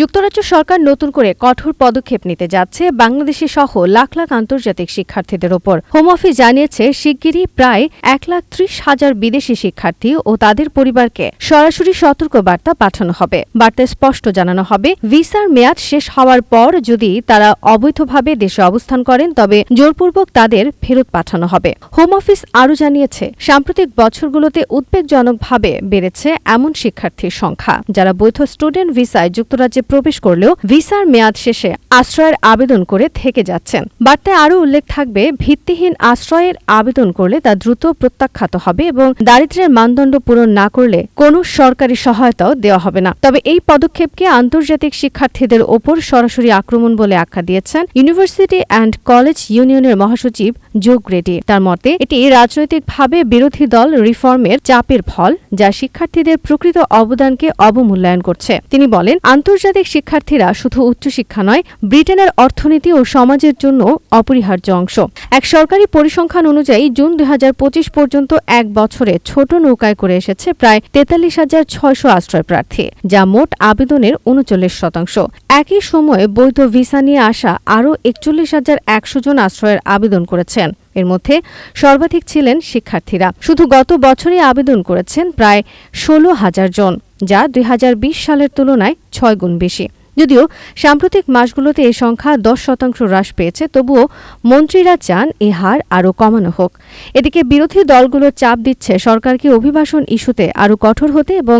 যুক্তরাজ্য সরকার নতুন করে কঠোর পদক্ষেপ নিতে যাচ্ছে বাংলাদেশি সহ লাখ লাখ আন্তর্জাতিক শিক্ষার্থীদের ওপর। হোম অফিস জানিয়েছে, শিগগিরই প্রায় এক লাখ ত্রিশ হাজার বিদেশি শিক্ষার্থী ও তাদের পরিবারকে সরাসরি সতর্ক বার্তা পাঠানো হবে। বার্তায় স্পষ্ট জানানো হবে, ভিসার মেয়াদ শেষ হওয়ার পর যদি তারা অবৈধভাবে দেশে অবস্থান করেন, তবে জোরপূর্বক তাদের ফেরত পাঠানো হবে। হোম অফিস আরও জানিয়েছে, সাম্প্রতিক বছরগুলোতে উদ্বেগজনকভাবে বেড়েছে এমন শিক্ষার্থীর সংখ্যা, যারা বৈধ স্টুডেন্ট ভিসায় যুক্তরাজ্যে প্রবেশ করলেও ভিসার মেয়াদ শেষে আশ্রয়ের আবেদন করে থেকে যাচ্ছেন। বার্তায় আরও উল্লেখ থাকবে, ভিত্তিহীন আশ্রয়ের আবেদন করলে তা দ্রুত প্রত্যাখ্যাত হবে এবং দারিদ্র্যের মানদণ্ড পূরণ না করলে কোনো সরকারি সহায়তাও দেওয়া হবে না। তবে এই পদক্ষেপকে আন্তর্জাতিক শিক্ষার্থীদের ওপর সরাসরি আক্রমণ বলে আখ্যা দিয়েছেন ইউনিভার্সিটি অ্যান্ড কলেজ ইউনিয়নের মহাসচিব যোগ রেডি। তার মতে, এটি রাজনৈতিকভাবে বিরোধী দল রিফর্মের চাপের ফল, যা শিক্ষার্থীদের প্রকৃত অবদানকে অবমূল্যায়ন করছে। তিনি বলেন, আন্তর্জাতিক শিক্ষার্থীরা শুধু উচ্চশিক্ষা নয়, ব্রিটেনের অর্থনীতি ও সমাজের জন্য অপরিহার্য অংশ। এক সরকারি পরিসংখ্যান অনুযায়ী, জুন দুই হাজার পঁচিশ পর্যন্ত এক বছরে ছোট নৌকায় করে এসেছে প্রায় তেতাল্লিশ হাজার ছয়শো আশ্রয় প্রার্থী, যা মোট আবেদনের উনচল্লিশ শতাংশ। একই সময়ে বৈধ ভিসা নিয়ে আসা আরও একচল্লিশ হাজার একশো জন আশ্রয়ের আবেদন করেছেন এর মধ্যে সর্বাধিক ছিলেন শিক্ষার্থীরা। শুধু গত বছরই আবেদন করেছেন প্রায় ষোলো হাজার জন, যা দুই হাজার বিশ সালের তুলনায় ছয় গুণ বেশি। যদিও সাম্প্রতিক মাসগুলোতে এই সংখ্যা দশ শতাংশ হ্রাস পেয়েছে, তবুও মন্ত্রীরা চান এ হার আরও কমানো হোক। এদিকে বিরোধী দলগুলো চাপ দিচ্ছে সরকারকে অভিবাসন ইস্যুতে আরও কঠোর হতে এবং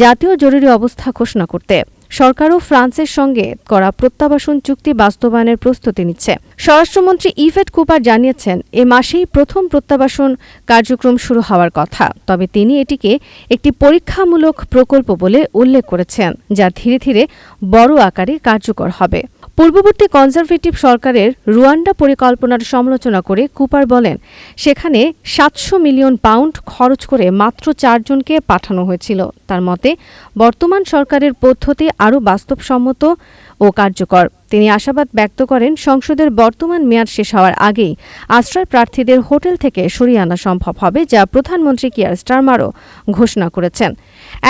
জাতীয় জরুরি অবস্থা ঘোষণা করতে। সরকারও ফ্রান্সের সঙ্গে করা প্রত্যাবাসন চুক্তি বাস্তবায়নের প্রস্তুতি নিচ্ছে। স্বরাষ্ট্রমন্ত্রী ইভেট কুপার জানিয়েছেন, এ মাসেই প্রথম প্রত্যাবাসন কার্যক্রম শুরু হওয়ার কথা। তবে তিনি এটিকে একটি পরীক্ষামূলক প্রকল্প বলে উল্লেখ করেছেন, যা ধীরে ধীরে বড় আকারে কার্যকর হবে। পূর্ববর্তী কনজারভেটিভ সরকারের রুয়ান্ডা পরিকল্পনার সমালোচনা করে কুপার বলেন, সেখানে সাতশো মিলিয়ন পাউন্ড খরচ করে মাত্র চারজনকে পাঠানো হয়েছিল। তার মতে, বর্তমান সরকারের পদ্ধতি আরও বাস্তবসম্মত ও কার্যকর। তিনি আশাবাদ ব্যক্ত করেন, সংসদের বর্তমান মেয়াদ শেষ হওয়ার আগেই আশ্রয় প্রার্থীদের হোটেল থেকে সরিয়ে আনা সম্ভব হবে, যা প্রধানমন্ত্রী কিয়ার স্টারমারও ঘোষণা করেছেন।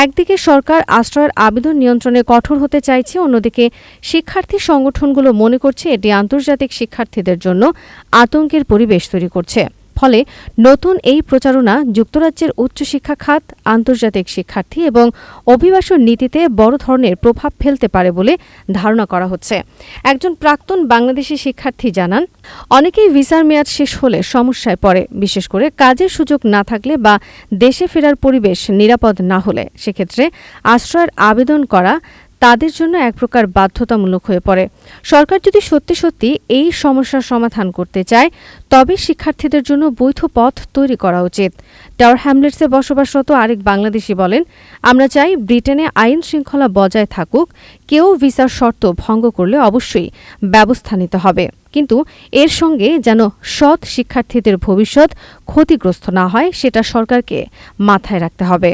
একদিকে সরকার আশ্রয়ের আবেদন নিয়ন্ত্রণে কঠোর হতে চাইছে, অন্যদিকে শিক্ষার্থী সংগঠনগুলো মনে করছে এটি আন্তর্জাতিক শিক্ষার্থীদের জন্য আতঙ্কের পরিবেশ তৈরি করছে। ফলে নতুন এই প্রচারণা যুক্তরাজ্যের উচ্চশিক্ষা খাত, আন্তর্জাতিক শিক্ষার্থী এবং অভিবাসন নীতিতে বড় ধরনের প্রভাব ফেলতে পারে বলে ধারণা করা হচ্ছে। একজন প্রাক্তন বাংলাদেশি শিক্ষার্থী জানান, অনেকেই ভিসার মেয়াদ শেষ হলে সমস্যায় পড়ে, বিশেষ করে কাজের সুযোগ না থাকলে বা দেশে ফেরার পরিবেশ নিরাপদ না হলে। সেক্ষেত্রে আশ্রয়ের আবেদন করা তাদের জন্য এক প্রকার বাধ্যতামূলক হয়ে পড়ে। সরকার যদি সত্যি সত্যি এই সমস্যার সমাধান করতে চায়, তবে শিক্ষার্থীদের জন্য বৈধ পথ তৈরি করা উচিত। টাওয়ার হ্যামলেটসে বসবাসরত আরেক বাংলাদেশি বলেন, আমরা চাই ব্রিটেনে আইন শৃঙ্খলা বজায় থাকুক, কেউ ভিসার শর্ত ভঙ্গ করলে অবশ্যই ব্যবস্থা নিতে হবে। কিন্তু এর সঙ্গে যেন সৎ শিক্ষার্থীদের ভবিষ্যৎ ক্ষতিগ্রস্ত না হয়, সেটা সরকারকে মাথায় রাখতে হবে।